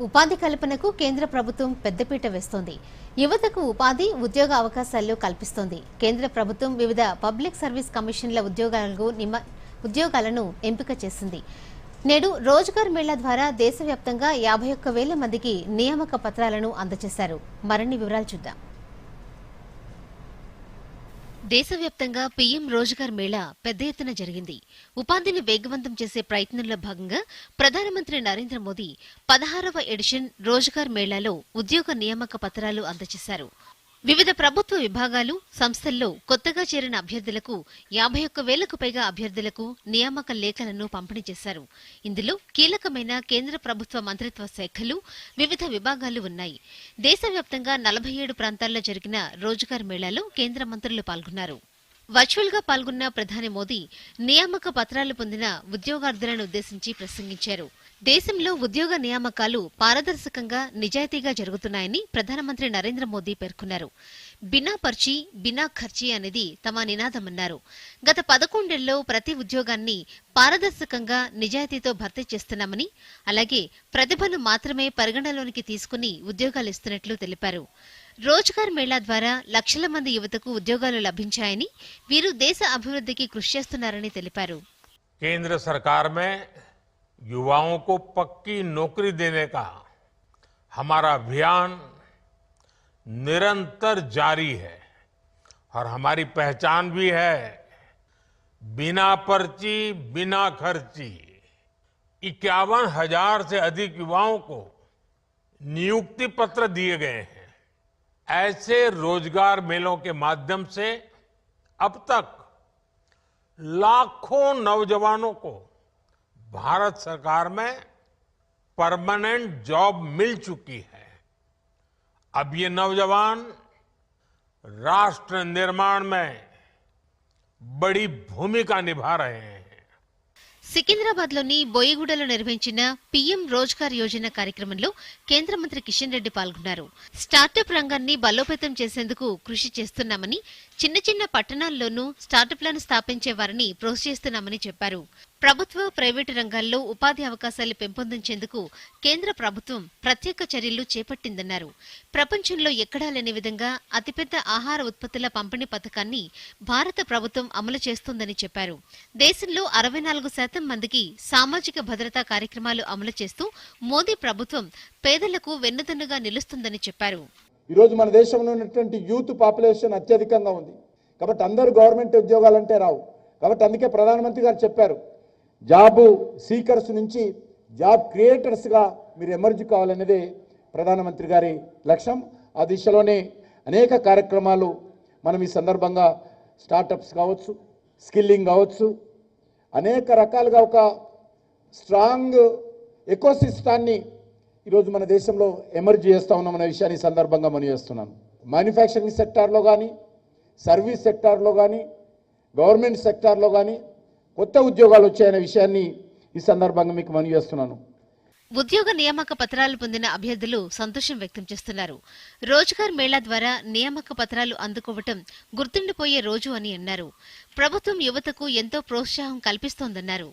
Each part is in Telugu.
ఉపాధి కల్పనకు కేంద్ర ప్రభుత్వం పెద్దపీట వేస్తోంది. యువతకు ఉపాధి ఉద్యోగ అవకాశాలు కల్పిస్తోంది. కేంద్ర ప్రభుత్వం వివిధ పబ్లిక్ సర్వీస్ కమిషన్ల ఉద్యోగాలకు నిమ ఉద్యోగాలను ఎంపిక చేసింది. నేడు రోజ్గార్ మేళా ద్వారా దేశవ్యాప్తంగా యాభై ఒక్క వేల మందికి నియామక పత్రాలను అందజేశారు. మరిన్ని వివరాలు చూద్దాం. దేశవ్యాప్తంగా పీఎం రోజ్గార్ మేళా పెద్ద ఎత్తున జరిగింది. ఉపాధిని వేగవంతం చేసే ప్రయత్నంలో భాగంగా ప్రధానమంత్రి నరేంద్ర మోదీ పదహారవ ఎడిషన్ రోజ్గార్ మేళాలో ఉద్యోగ నియామక పత్రాలు అందజేశారు. వివిధ ప్రభుత్వ విభాగాలు సంస్థల్లో కొత్తగా చేరిన అభ్యర్థులకు యాభై ఒక్క వేలకు పైగా అభ్యర్థులకు నియామక లేఖలను పంపిణీ చేశారు. ఇందులో కీలకమైన కేంద్ర ప్రభుత్వ మంత్రిత్వ శాఖలు వివిధ విభాగాలు ఉన్నాయి. దేశవ్యాప్తంగా నలభై ఏడు ప్రాంతాల్లో జరిగిన రోజ్గార్ మేళాలో కేంద్ర మంత్రులు పాల్గొన్నారు. వర్చువల్గా పాల్గొన్న ప్రధాని మోదీ నియామక పత్రాలు పొందిన ఉద్యోగార్థులను ఉద్దేశించి ప్రసంగించారు. దేశంలో ఉద్యోగ నియామకాలు పారదర్శకంగా నిజాయితీగా జరుగుతున్నాయని ప్రధానమంత్రి నరేంద్ర మోదీ పేర్కొన్నారు. బినా పర్చీ బినా ఖర్చీ అనేది తమ నినాదమన్నారు. గత పదకొండేళ్ళలో ప్రతి ఉద్యోగాన్ని పారదర్శకంగా నిజాయితీతో భర్తీ చేస్తున్నామని అలాగే ప్రతిభను మాత్రమే పరిగణలోనికి తీసుకుని ఉద్యోగాలు ఇస్తున్నట్లు తెలిపారు. రోజ్గార్ మేళా ద్వారా లక్షల మంది యువతకు ఉద్యోగాలు లభించాయని వీరు దేశ అభివృద్ధికి కృషి చేస్తున్నారని తెలిపారు. కేంద్ర సర్కార్ మే युवाओं को पक्की नौकरी देने का हमारा अभियान निरंतर जारी है और हमारी पहचान भी है। बिना पर्ची, बिना खर्ची, इक्यावन हज़ार से अधिक युवाओं को नियुक्ति पत्र दिए गए हैं। ऐसे रोज़गार मेलों के माध्यम से अब तक लाखों नौजवानों को भारत सरकार में परमानेंट जॉब मिल चुकी है अब ये नौजवान राष्ट्र निर्माण में बड़ी भूमिका निभा रहे हैं సికింద్రాబాద్లోని బోయిగూడలో నిర్వహించిన పీఎం రోజ్గార్ యోజన కార్యక్రమంలో కేంద్ర మంత్రి కిషన్ రెడ్డి పాల్గొన్నారు స్టార్టప్ రంగాన్ని బలోపేతం చేసేందుకు కృషి చేస్తున్నామని చిన్న చిన్న పట్టణాల్లోనూ స్టార్టప్లను స్థాపించే వారిని ప్రోత్సహిస్తున్నామని చెప్పారు ప్రభుత్వ ప్రైవేటు రంగాల్లో ఉపాధి అవకాశాలు పెంపొందించేందుకు కేంద్ర ప్రభుత్వం ప్రత్యేక చర్యలు చేపట్టిందన్నారు. ప్రపంచంలో ఎక్కడా లేని విధంగా అతిపెద్ద ఆహార ఉత్పత్తుల పంపిణీ పథకాన్ని భారత ప్రభుత్వం అమలు చేస్తోందని చెప్పారు. దేశంలో అరవై నాలుగు శాతం మందికి సామాజిక భద్రతా కార్యక్రమాలు అమలు చేస్తూ మోదీ ప్రభుత్వం పేదలకు వెన్నుదన్నుగా నిలుస్తుందని చెప్పారు. ఈరోజు మన దేశంలో ఉన్నటువంటి యూత్ పాపులేషన్ అత్యధికంగా ఉంది. కాబట్టి అందరూ గవర్నమెంట్ ఉద్యోగాలంటే రావు. కాబట్టి అందుకే ప్రధానమంత్రి గారు చెప్పారు జాబ్ సీకర్స్ నుంచి జాబ్ క్రియేటర్స్గా మీరు ఎమర్జ్ కావాలనేదే ప్రధానమంత్రి గారి లక్ష్యం. ఆ దిశలోనే అనేక కార్యక్రమాలు మనం ఈ సందర్భంగా స్టార్టప్స్ కావచ్చు స్కిల్లింగ్ కావచ్చు అనేక రకాలుగా ఒక స్ట్రాంగ్ ఎకోసిస్టాన్ని ఈరోజు మన దేశంలో ఎమర్జ్ చేస్తూ ఉన్నాం అనే విషయాన్ని సందర్భంగా మనం చేస్తున్నాను. మ్యానుఫ్యాక్చరింగ్ సెక్టార్లో కానీ సర్వీస్ సెక్టార్లో కానీ గవర్నమెంట్ సెక్టార్లో కానీ కొత్త ఉద్యోగాలు వచ్చాయనే విషయాన్ని ఈ సందర్భంగా మీకు మనవి చేస్తున్నాను. ఉద్యోగ నియామక పత్రాలు పొందిన అభ్యర్థులు సంతోషం వ్యక్తం చేస్తున్నారు. రోజ్గార్ మేళా ద్వారా నియామక పత్రాలు అందుకోవటం గుర్తుండిపోయే రోజు అని అన్నారు. ప్రభుత్వం యువతకు ఎంతో ప్రోత్సాహం కల్పిస్తోందన్నారు.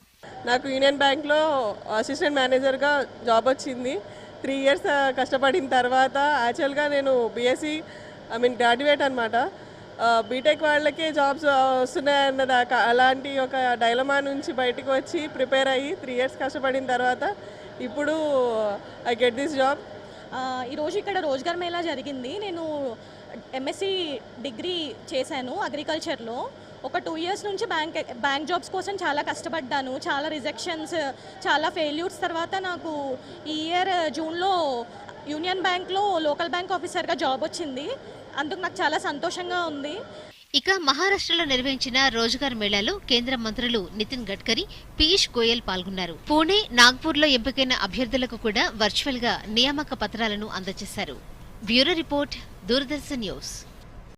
నాకు యూనియన్ బ్యాంక్లో అసిస్టెంట్ మేనేజర్గా జాబ్ వచ్చింది. త్రీ ఇయర్స్ కష్టపడిన తర్వాత యాక్చువల్గా నేను బీఎస్సీ ఐ మీన్ గ్రాడ్యుయేట్ అనమాట బీటెక్ వాళ్ళకే జాబ్స్ వస్తున్నాయన్న దాకా అలాంటి ఒక డైలమా నుంచి బయటకు వచ్చి ప్రిపేర్ అయ్యి త్రీ ఇయర్స్ కష్టపడిన తర్వాత ఇప్పుడు ఐ గెట్ దిస్ జాబ్ ఈరోజు ఇక్కడ రోజ్గార్ మేళా జరిగింది. నేను ఎంఎస్సి డిగ్రీ చేశాను అగ్రికల్చర్లో ఒక టూ ఇయర్స్ నుంచి బ్యాంక్ బ్యాంక్ జాబ్స్ కోసం చాలా కష్టపడ్డాను. చాలా రిజెక్షన్స్ చాలా ఫెయిల్యూర్స్ తర్వాత నాకు ఈ ఇయర్ జూన్లో యూనియన్ బ్యాంక్లో లోకల్ బ్యాంక్ ఆఫీసర్గా జాబ్ వచ్చింది. అందుకు నాకు చాలా సంతోషంగా ఉంది. ఇక మహారాష్ట్రలో నిర్వహించిన రోజ్గార్ మేళాలో కేంద్ర మంత్రులు నితిన్ గడ్కరీ పీయూష్ గోయల్ పాల్గొన్నారు. పూణే నాగ్పూర్లో ఎంపికైన అభ్యర్థులకు కూడా వర్చువల్గా నియామక పత్రాలను అందజేశారు. Bureau report Doordarshan news.